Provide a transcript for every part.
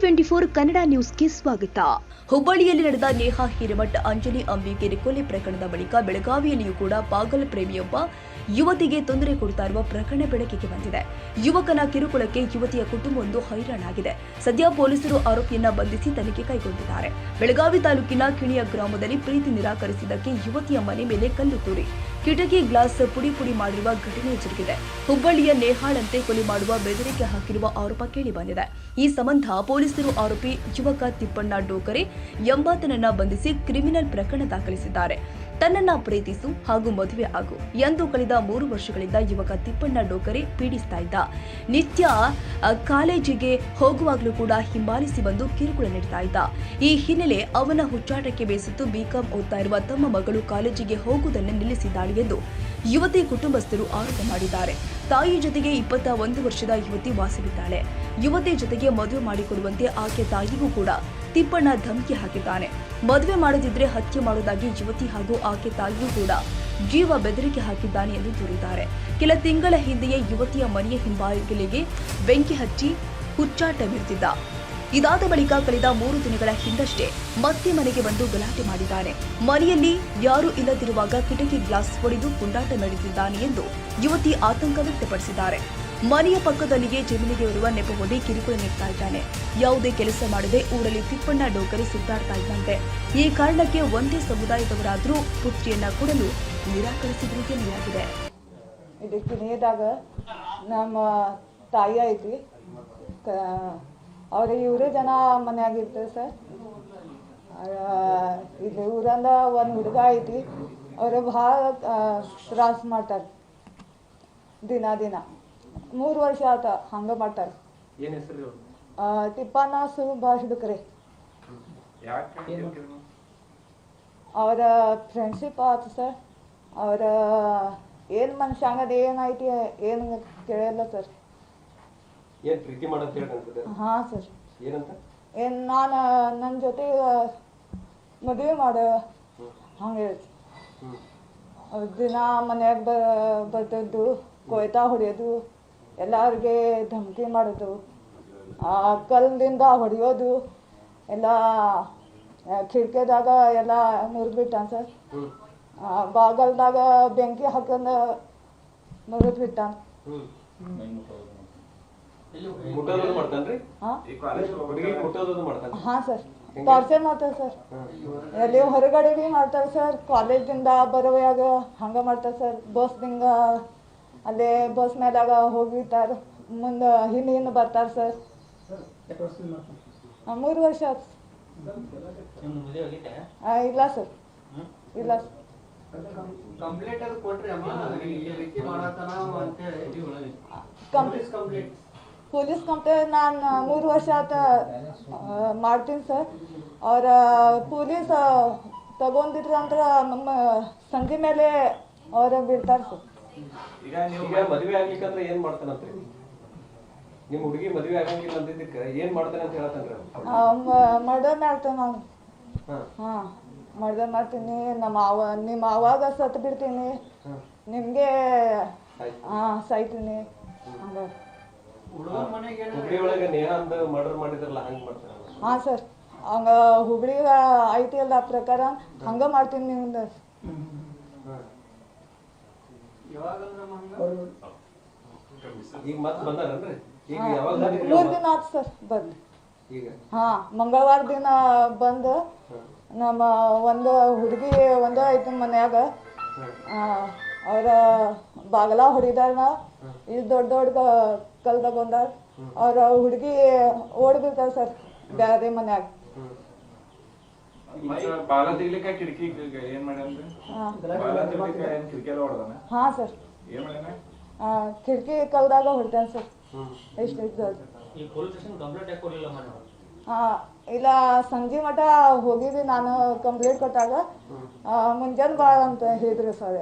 Twenty four Kannada ನ್ಯೂಸ್ಗೆ ಸ್ವಾಗತ. ಹುಬ್ಬಳ್ಳಿಯಲ್ಲಿ ನಡೆದ ನೇಹಾ ಹಿರೇಮಠ ಅಂಜಲಿ ಅಂಬಿಕೆರೆ ಕೊಲೆ ಪ್ರಕರಣದ ಬಳಿಕ ಬೆಳಗಾವಿಯಲ್ಲಿಯೂ ಕೂಡ ಪಾಗಲ್ ಪ್ರೇಮಿಯೊಬ್ಬ ಯುವತಿಗೆ ತೊಂದರೆ ಕೊಡ್ತಾ ಇರುವ ಪ್ರಕರಣ ಬೆಳಕಿಗೆ ಬಂದಿದೆ. ಯುವಕನ ಕಿರುಕುಳಕ್ಕೆ ಯುವತಿಯ ಕುಟುಂಬವೊಂದು ಹೈರಾಣಾಗಿದೆ. ಸದ್ಯ ಪೊಲೀಸರು ಆರೋಪಿಯನ್ನ ಬಂಧಿಸಿ ತನಿಖೆ ಕೈಗೊಂಡಿದ್ದಾರೆ. ಬೆಳಗಾವಿ ತಾಲೂಕಿನ ಕಿಣಿಯ ಗ್ರಾಮದಲ್ಲಿ ಪ್ರೀತಿ ನಿರಾಕರಿಸಿದ್ದಕ್ಕೆ ಯುವತಿಯ ಮನೆ ಮೇಲೆ ಕಲ್ಲು ತೂರಿ. ಕಿಟಕಿ ಗ್ಲಾಸ್ ಪುಡಿ ಪುಡಿ ಮಾಡಿರುವ ಘಟನೆ ಜರುಗಿದೆ ಹುಬ್ಬಳ್ಳಿಯ ನೇಹಾಳಂತೆ ಕೊಲೆ ಮಾಡುವ ಬೆದರಿಕೆ ಹಾಕಿರುವ ಆರೋಪ ಕೇಳಿ ಬಂದಿದೆ. ಈ ಸಂಬಂಧ ಪೊಲೀಸರು ಆರೋಪಿ ಯುವಕ ತಿಪ್ಪಣ್ಣ ಡೋಕರೆ ಎಂಬಾತನನ್ನ ಬಂಧಿಸಿ ಕ್ರಿಮಿನಲ್ ಪ್ರಕರಣ ದಾಖಲಿಸಿದ್ದಾರೆ. ತನ್ನನ್ನ ಪ್ರೀತಿಸು ಹಾಗೂ ಮದುವೆ ಆಗು ಎಂದು ಕಳೆದ ಮೂರು ವರ್ಷಗಳಿಂದ ಯುವಕ ತಿಪ್ಪಣ್ಣ ಡೋಕರೆ ಪೀಡಿಸ್ತಾ ಇದ್ದ. ನಿತ್ಯ ಕಾಲೇಜಿಗೆ ಹೋಗುವಾಗಲೂ ಕೂಡ ಹಿಂಬಾಲಿಸಿ ಬಂದು ಕಿರುಕುಳ ನೀಡ್ತಾ ಇದ್ದ. ಈ ಹಿನ್ನೆಲೆ ಅವನ ಹುಚ್ಚಾಟಕ್ಕೆ ಬೇಸತ್ತು ಬಿಕಾಂ ಓದ್ತಾ ಇರುವ ತಮ್ಮ ಮಗಳು ಕಾಲೇಜಿಗೆ ಹೋಗುವುದನ್ನು ನಿಲ್ಲಿಸಿದ್ದಾಳೆ ಎಂದು ಯುವತಿ ಕುಟುಂಬಸ್ಥರು ಆರೋಪ ಮಾಡಿದ್ದಾರೆ. ತಾಯಿ ಜೊತೆಗೆ ಇಪ್ಪತ್ತ ಒಂದು ವರ್ಷದ ಯುವತಿ ವಾಸವಿದ್ದಾಳೆ. ಯುವತಿ ಜೊತೆಗೆ ಮದುವೆ ಮಾಡಿಕೊಡುವಂತೆ ಆಕೆ ತಾಯಿಗೂ ಕೂಡ ತಿಪ್ಪಣ್ಣ ಧಮಕಿ ಹಾಕಿದ್ದಾನೆ. ಮದುವೆ ಮಾಡದಿದ್ರೆ ಹತ್ಯೆ ಮಾಡುವುದಾಗಿ ಯುವತಿ ಹಾಗೂ ಆಕೆ ತಾಯಿಯೂ ಕೂಡ ಜೀವ ಬೆದರಿಕೆ ಹಾಕಿದ್ದಾನೆ ಎಂದು ದೂರಿದ್ದಾರೆ. ಕೆಲ ತಿಂಗಳ ಹಿಂದೆಯೇ ಯುವತಿಯ ಮನೆಯ ಹಿಂಬಾಗಿಲಿಗೆ ಬೆಂಕಿ ಹಚ್ಚಿ ಹುಚ್ಚಾಟ ಬೀರ್ತಿದ್ದ ಇದಾದ ಬಳಿಕ ಕಳೆದ ಮೂರು ದಿನಗಳ ಹಿಂದಷ್ಟೇ ಮತ್ತೆ ಮನೆಗೆ ಬಂದು ಗಲಾಟೆ ಮಾಡಿದ್ದಾನೆ. ಮನೆಯಲ್ಲಿ ಯಾರೂ ಇಲ್ಲದಿರುವಾಗ ಕಿಟಕಿ ಗ್ಲಾಸ್ ಹೊಡೆದು ಪುಂಡಾಟ ನಡೆದಿದ್ದಾನೆ ಎಂದು ಯುವತಿ ಆತಂಕ ವ್ಯಕ್ತಪಡಿಸಿದ್ದಾರೆ. ಮನೆಯ ಪಕ್ಕದಲ್ಲಿಯೇ ಜಮೀನಿಗೆ ಬರುವ ನೆಪವೊಂದಿ ಕಿರುಕುಳ ನೀಡ್ತಾ ಇದ್ದಾನೆ. ಯಾವುದೇ ಕೆಲಸ ಮಾಡದೆ ಊರಲ್ಲಿ ತಿಪ್ಪಣ್ಣ ಡೋಕರಿ ಸುತ್ತಾಡ್ತಾ ಇದ್ದಂತೆ. ಈ ಕಾರಣಕ್ಕೆ ಒಂದೇ ಸಮುದಾಯದವರಾದರೂ ಪುತ್ರಿಯನ್ನ ಕೊಡಲು ನಿರಾಕರಿಸಿದ್ರು ಎನ್ನಲಾಗಿದೆ ಇದಕ್ಕೆ ಕಿಣಿಯದಾಗ ನಮ್ಮ ತಾಯಿ ಐತಿ ಅವ್ರು ಇವರೇ ಜನ ಮನೆಯಾಗಿರ್ತಾರೆ ಸರ್. ಇಲ್ಲಿ ಊರಂದ ಒಂದು ಹುಡುಗ ಐತಿ ಅವರು ಭಾಳ ತ್ರಾಸ ಮಾಡ್ತಾರೆ ದಿನ ದಿನ. ಮೂರು ವರ್ಷ ಆತ ಹಂಗ ಮಾಡ್ತಾರ ಏನ್ ಹೆಸರು ಸುಭಾಷ್ ಯಾಕೆ ಅವರ? ಫ್ರೆಂಡ್ಶಿಪ್ ಆತ ಸರ್ ಅವರ ಏನು ಮನುಷ್ಯಂಗದ ಏನೈತಿ ಏನು ಕೇಳಲ್ಲ ಸರ್ ಏನ್ ಪ್ರೀತಿ ಮಾಡಂತ ಹೇಳಿ ಅನ್ಸುತ್ತೆ? ಹಾಂ ಸರ್ ಏನಂತ? ಏನು ನಾನು ನನ್ನ ಜೊತೆ ಮದುವೆ ಮಾಡ ಹಂಗೆ ಹೇಳ್ತಿ. ದಿನ ಮನ್ಯಾಗ ಬ ಬರ್ತಿದ್ದು ಕೊಯ್ತಾ ಹೊಡೆಯೋದು. ಎಲ್ಲರಿಗೆ ಧಮಕಿ ಮಾಡೋದು ಆ, ಕಲ್ಲಿಂದ ಹೊಡೆಯೋದು ಎಲ್ಲ ಕಿಟಕಿದಾಗ ಎಲ್ಲ ಮುರಿದ್ಬಿಟ್ಟಾನ ಸರ್. ಬಾಗಲ್ದಾಗ ಬೆಂಕಿ ಹಾಕಂದ ಮುರಿದ್ ಬಿಟ್ಟಾನ. ಹ್ಮ್. ಮುಟ್ಟೋದು ಮಾಡ್ತಾನ್ರಿ? ಹಾಂ? ಸರ್. ಟಾರ್ಚರ್ ಮಾಡ್ತಾರೆ ಸರ್. ಎಲ್ಲಿ ಹೊರಗಡೆ ಭೀ ಮಾಡ್ತಾರೆ ಸರ್. ಕಾಲೇಜಿಂದ ಬರುವಾಗ ಹಂಗೆ ಮಾಡ್ತಾರೆ ಸರ್. ಬಸ್ದಿಂದ ಅಲ್ಲೇ ಬಸ್ ಮೇಲಾಗ ಹೋಗಿರ್ತಾರೆ. ಮುಂದೆ ಹಿಂದೆ ಹಿಂದೆ ಬರ್ತಾರೆ ಸರ್. ಮೂರು ವರ್ಷ ಆಯ್ತು ಇಲ್ಲ ಸರ್. ಇಲ್ಲ ಸರ್. Police complaint. ನಾನು ಮೂರು ವರ್ಷ ಆತ ಮಾಡ್ತೀನಿ ಸರ್. ಅವ್ರ ಪೊಲೀಸ್ ತಗೊಂಡಿದ್ರು ಅಂದ್ರೆ ನಮ್ಮ ಸಂಜೆ ಮೇಲೆ ಅವ್ರ ಬಿಡ್ತಾರೆ ಸರ್. ಈಗ ನೀವು ಮದುವೆ ಆಗ್ಲಿಕ್ಕಂದ್ರೆ ಏನ್ ಮಾಡ್ತಾನಂತ್ರಿ ನಿಮ್ ಹುಡುಗಿ ಮದುವೆ ಆಗಂಗಿಲ್ಲ ಅಂದಿದ್ದಕ್ಕ ಏನ್ ಮಾಡ್ತಾನೆ ಅಂತ ಹೇಳ್ತಾನ್ರಿ ಮರ್ಡರ್ ಮಾಡ್ತೇನೆ ನಾನು ಹಾ. ಮರ್ಡರ್ ಮಾಡ್ತೀನಿ ನಮ್ಮ ಅವ ನಿಮ್ಮ ಅವಾಗ ಸತ್ತು ಬಿಡ್ತೀನಿ. ನಿಮ್ಗೆ ಹಾ ಸಾಯ್ತೀನಿ. ಹುಬ್ಳಿ ಒಳಗ ನೇಹ ಅಂದ ಮರ್ಡರ್ ಮಾಡಿದ್ರಲ್ಲ ಹಂಗ್ ಮಾಡ್ತಾನ ಹಾಂ ಸರ್. ಹಂಗ ಹುಬ್ಳಿಗ ಐತಿ ಅಲ್ಲ ಆ ಪ್ರಕಾರ ಹಂಗ ಮಾಡ್ತೀನಿ ನಿಮ್ದು. ಹಂಗ ಈಗ ಮತ್ ಬಂದಾರನ್ರಿ ಈಗ ಯಾವಾಗ ಮೂರು ದಿನ ಆಯ್ತು ಸರ್ ಬಂದು ಈಗ? ಹಾಂ ಮಂಗಳವಾರ ದಿನ ಬಂದು ನಮ್ಮ ಒಂದು ಹುಡುಗಿ ಒಂದ ಐತಿ ಮನ್ಯಾಗ. ಅವರ ಬಾಗಲ ಹೊಡಿದಾರ ಇದು ದೊಡ್ಡ ದೊಡ್ಡ ಕಲ್ದಾಗ ಬಂದಾರ. ಅವ್ರ ಹುಡುಗಿ ಓಡ್ಬಿಡ್ತಾರ ಸರ್ ಬ್ಯಾರೆ ಮನ್ಯಾಗ. ಬಾಲ ಕಿಟಕಿ ಹಾ. ಸರ್. ಕಲ್ದಾಗ ಹೊಡ್ತಾನ ಸರ್. ಎಷ್ಟು ಇದ್ದದ್ದು ಈ ಪೊಲೀಸ್ ಇಲ್ಲ ಸಂಜೆ ಮಠ ಹೋಗಿದ್ವಿ ನಾನು ಕಂಪ್ಲೇಂಟ್ ಕೊಟ್ಟಾಗ. ಮುಂಜಾನೆ ಬಾ ಅಂತ ಹೇಳಿದ್ರಿ ಸರ್.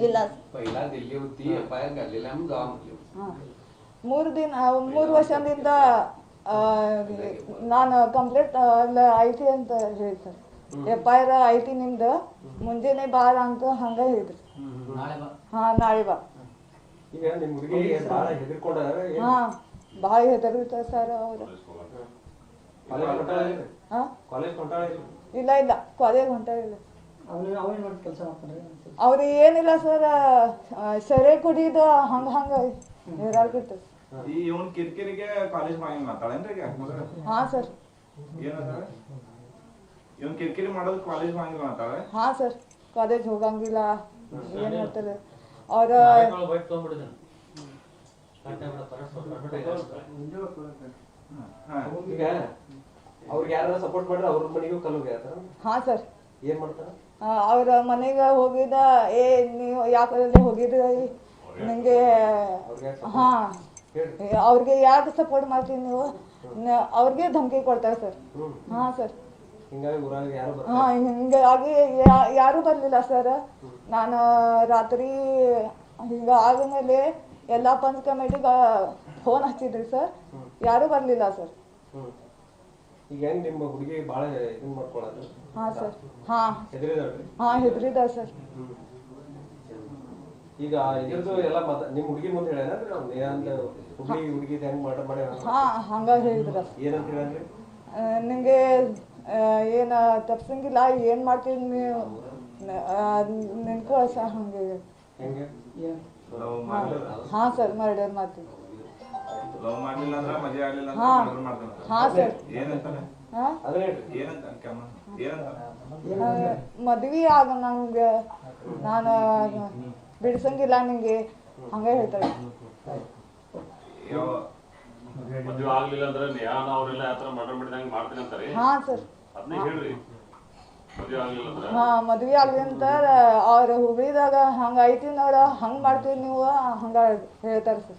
ಇಲ್ಲ. ಇಲ್ಲ ಹೋಗ್ತಿ ಅಪ್ಪ ಗಲ್ಲಿಲ್ಲ ನಮ್ಗೆ ಮೂರು ದಿನ ಮೂರು ವರ್ಷದಿಂದ ಆ, ನಾನು ಕಂಪ್ಲೀಟ್ ಎಲ್ಲ ಐತಿ ಅಂತ ಹೇಳ್ತಾರೆ ಎಫ್ ಐ ಆರ್ ಐತಿ ನಿಮ್ದು ಮುಂಜಾನೆ ಬಾರ ಅಂತ ಹಂಗ ಹೇಳಿದ್ರು. ಹಾ ಬಾ. ಹಾಂ ನಾಳೆ ಬಾ. ಹಾ ಭಾಳ ಹೆದರ್ತಾರೆ ಸರ್ ಅವ್ರು. ಇಲ್ಲ? ಇಲ್ಲ? ಕಾಲೇಜ್ ಹೊಂಟ ಇಲ್ಲ. ಅವ್ರು ಅವೇ ನೋಡಿ ಕೆಲಸ ಮಾಡ್ತಾರೆ? ಅವ್ರು ಏನಿಲ್ಲ ಸರ್ ಸೆರೆ ಕುಡಿದು ಹಂಗ ಹಂಗ ಹೇರಾಡ್ಬಿಡ್ತದೆ ಈ ಇವನ್ ಕಿರಿಕಿರಿಗೆ ಕಾಲೇಜ್ ಮಾಡಿ ಮಾತಾಡೇನ್ರಿ ಈಗ? ಹಾ ಸರ್ ಏನಂತಾಳೆ ಇವನ್ ಕಿರಿಕಿರಿ ಮಾಡೋದು ಕಾಲೇಜ್ ಮಾಡಿ ಮಾತಾಳೆ ಹಾ ಸರ್ ಕಾಲೇಜ್ ಹೋಗಂಗಿಲ್ಲ. ಏನ್ ಹೇಳ್ತಾರೆ ಅವ್ರ ಹಾ. ಈಗ ಅವ್ರಿಗೆ ಯಾರ ಸಪೋರ್ಟ್ ಮಾಡ್ರೆ ಅವ್ರ ಮನೆಗೂ ಕಲ್ಲೋಗಿ ಆತರ ಹಾ ಸರ್ ಏನ್ ಮಾಡ್ತಾರ? ಅವ್ರ ಮನೆಗೆ ಹೋಗಿದ ಏ ನೀವು ಯಾಕೆ ಹೋಗಿದ್ರಿ? ನಂಗೆ ಹಾ. ಅವ್ರಿಗೆ ಯಾಕೆ ಸಪೋರ್ಟ್ ಮಾಡ್ತೀವಿ ನೀವು? ಅವ್ರಿಗೆ ಧಮಕಿ ಕೊಡ್ತಾರೆ ಸರ್. ಹಾಂ ಸರ್. ಹಿಂಗಾಗಿ ಊರಾಗ ಯಾರು ಬರಲಿಲ್ಲ ಹಾ ಹಿಂಗಾಗಿ ಯಾರು ಬರ್ಲಿಲ್ಲ ಸರ್. ನಾನು ರಾತ್ರಿ ಹಿಂಗ ಆದಮೇಲೆ ಎಲ್ಲ ಪಂಚ್ ಕಮಿಟಿಗೆ ಫೋನ್ ಹಚ್ಚಿದ್ರಿ ಸರ್. ಯಾರು ಬರಲಿಲ್ಲ ಸರ್. ಈಗ ಹೆಂಗ್ ನಿಮ್ಮ ಹುಡುಗಿ ಬಾಳ ಇದು ಮಾಡ್ಕೊಳ್ಳೋದು ಹಾ ಸರ್. ಹಾ. ಹೆದ್ರಿದ ಸರ್. ಈಗ ಇದ್ರದ್ದು ಎಲ್ಲ ಮತ ನಿಮ್ ಹುಡುಗಿ ಮುಂದೆ ಹೇಳ್ಯಾರ ಏನಂತ ಹುಡುಗಿ ಹುಡುಗಿ ಹೆಂಗ್ ಮಾಡ ಮಾಡ ಹಾ ಹಂಗ ಹೇಳಿದ್ರ? ಏನಂತ ಹೇಳ್ಯಾನ್ರಿ ಆ, ನಿಂಗೆ ಏನ ತಪ್ಸಂಗಿಲ್ಲ ಏನ್ ಮಾಡ್ತೀವಿ ನೀವು? ನಿನ್ಕೋ ಸರ್ ಹಂಗೆ. ಹಾ ಸರ್ ಮರ್ಡರ್ ಮಾಡ್ತೀವಿ. ಲವ್ ಮಾಡ್ಲಿಲ್ಲ ಅಂದ್ರ ಆಗ್ಲಿಲ್ಲ ಹಾ. ಮರ್ಡರ್ ಮಾಡ್ತಾನೆ ಹಾ ಸರ್. ಏನಂತಾನೆ? ಏನಂತ ಕೆಮ್ಮ? ಏನಂತ ಮದ್ವಿ ಆಗ ನಂಗೆ ನಾನು ಬಿಡಿಸಂಗಿಲ್ಲ ನಿಂಗೆ ಹಂಗೆ ಹೇಳ್ತಾರೆ. ಯಾವ ಮದುವೆ ಆಗ್ಲಿಲ್ಲ ಅಂದ್ರೆ ನ್ಯಾನ ಅವರೆಲ್ಲ ಯಾತ್ರ ಮರ್ಡರ್ ಮಾಡಿದಂಗೆ ಮಾಡ್ತೀನಿ ಅಂತಾರೆ. ಹಾ ಸರ್. ಅದನ್ನೇ ಹೇಳ್ರಿ. ಹಾ ಮದ್ವಿ ಆಗ್ಲಿ ಅಂತ ಅವ್ರ ಹುಬ್ಳಿದಾಗ ಹಂಗ ಐತಿ ನೋಡ ಹಂಗ ಮಾಡ್ತೀವಿ ನೀವು ಹಂಗ ಹೇಳ್ತಾರೆ ಸರ್.